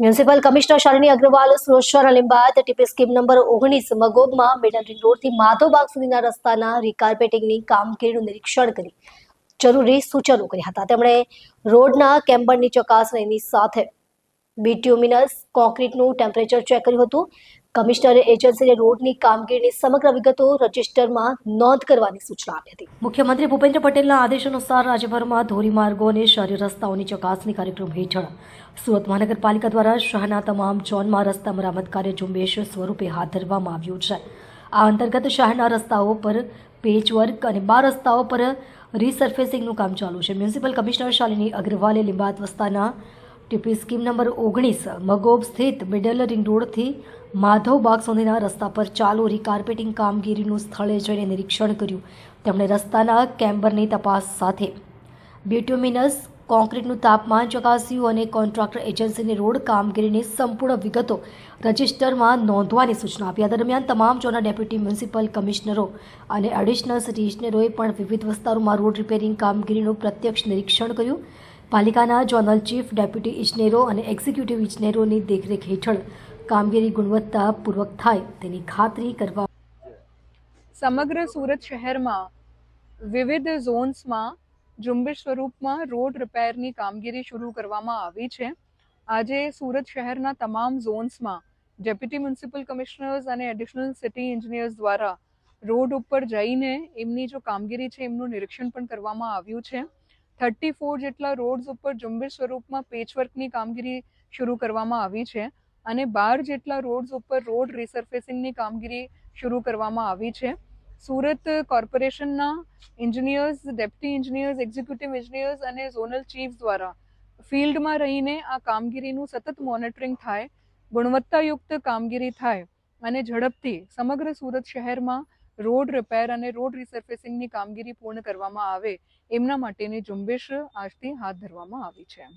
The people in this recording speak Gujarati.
મ્યુનિસિપલ કમિશનર શાલિની અગ્રવાલ સુરક્ષા લીંબાયત ટીપી સ્કીમ નંબર ઓગણીસ મગોબમાં મેડલ રિંગ રોડથી માધોબાગ સુધીના રસ્તાના રિકાર્પેટિંગની કામગીરીનું નિરીક્ષણ કરી જરૂરી સૂચનો કર્યા હતા. તેમણે રોડના કેમ્બરની ચકાસણીની સાથે બિટ્યુમિનસ કોન્ક્રીટનું ટેમ્પરેચર ચેક કર્યું હતું. કમિશનરે એજન્સીને રોડની કામગીરીની સમગ્ર વિગતો રજિસ્ટરમાં નોંધ કરવાની સૂચના આપી હતી. મુખ્યમંત્રી ભૂપેન્દ્ર પટેલના આદેશ અનુસાર રાજ્યભરમાં ધોરીમાર્ગો અને શહેરી રસ્તાઓની ચકાસણી કાર્યક્રમ હેઠળ સુરત મહાનગરપાલિકા દ્વારા શહેરના તમામ ઝોનમાં રસ્તા મરામત કાર્ય ઝુંબેશ સ્વરૂપે હાથ ધરવામાં આવ્યું છે. આ અંતર્ગત શહેરના રસ્તાઓ પર પેચવર્ક અને બાર રસ્તાઓ પર રીસર્ફેસિંગનું કામ ચાલુ છે. મ્યુનિસિપલ કમિશનર શાલિની અગ્રવાલે લિંબાત વિસ્તારના ટીપી સ્કીમ નંબર ઓગણીસ, મગોબ સ્થિત મિડલ રિંગ રોડથી માધવબાગ સુધીના રસ્તા પર ચાલુ રીકાર્પેટિંગ કામગીરીનું સ્થળે જઈને નિરીક્ષણ કર્યું. તેમણે રસ્તાના કેમ્બરની તપાસ સાથે બ્યુટ્યુમિનસ કોન્ક્રીટનું તાપમાન ચકાસ્યું અને કોન્ટ્રાક્ટર એજન્સીની રોડ કામગીરીની સંપૂર્ણ વિગતો રજિસ્ટરમાં નોંધવાની સૂચના આપી. આ દરમિયાન તમામ ચોના ડેપ્યુટી મ્યુનિસિપલ કમિશનરો અને એડિશનલ સિટી ઇજનેરોએ પણ વિવિધ વિસ્તારોમાં રોડ રિપેરિંગ કામગીરીનું પ્રત્યક્ષ નિરીક્ષણ કર્યું. પાલિકાના ઝોનલ ચીફ ડેપ્યુટી ઇજનેરો અને એક્ઝિક્યુટિવ ઇજનેરોની દેખરેખ હેઠળ કામગીરી ગુણવત્તાપૂર્વક થાય તેની ખાતરી કરવા સમગ્ર સુરત શહેરમાં વિવિધ ઝોન્સમાં ઝુંબેશ સ્વરૂપમાં રોડ રિપેરની કામગીરી શરૂ કરવામાં આવી છે. આજે સુરત શહેરના તમામ ઝોન્સમાં ડેપ્યુટી મ્યુનિસિપલ કમિશનર્સ અને એડિશનલ સિટી એન્જિનિયર્સ દ્વારા રોડ ઉપર જઈને એમની જો કામગીરી છે, એમનું નિરીક્ષણ પણ કરવામાં આવ્યું છે. થર્ટી ફોર જેટલા રોડ્સ ઉપર ઝુંબેશ સ્વરૂપમાં પેચવર્કની કામગીરી શરૂ કરવામાં આવી છે અને બાર જેટલા રોડ્સ ઉપર રોડ રિસર્ફેસિંગની કામગીરી શરૂ કરવામાં આવી છે. સુરત કોર્પોરેશનના engineers deputy engineers executive engineers અને ઝોનલ ચીફ દ્વારા ફિલ્ડમાં રહીને આ કામગીરીનું સતત મોનિટરિંગ થાય, ગુણવત્તાયુક્ત કામગીરી થાય અને ઝડપથી સમગ્ર સુરત શહેરમાં રોડ રિપેર અને રોડ રિસર્ફેસિંગની કામગીરી પૂર્ણ કરવામાં આવે, એમના માટેની ઝુંબેશ આજથી હાથ ધરવામાં આવી છે.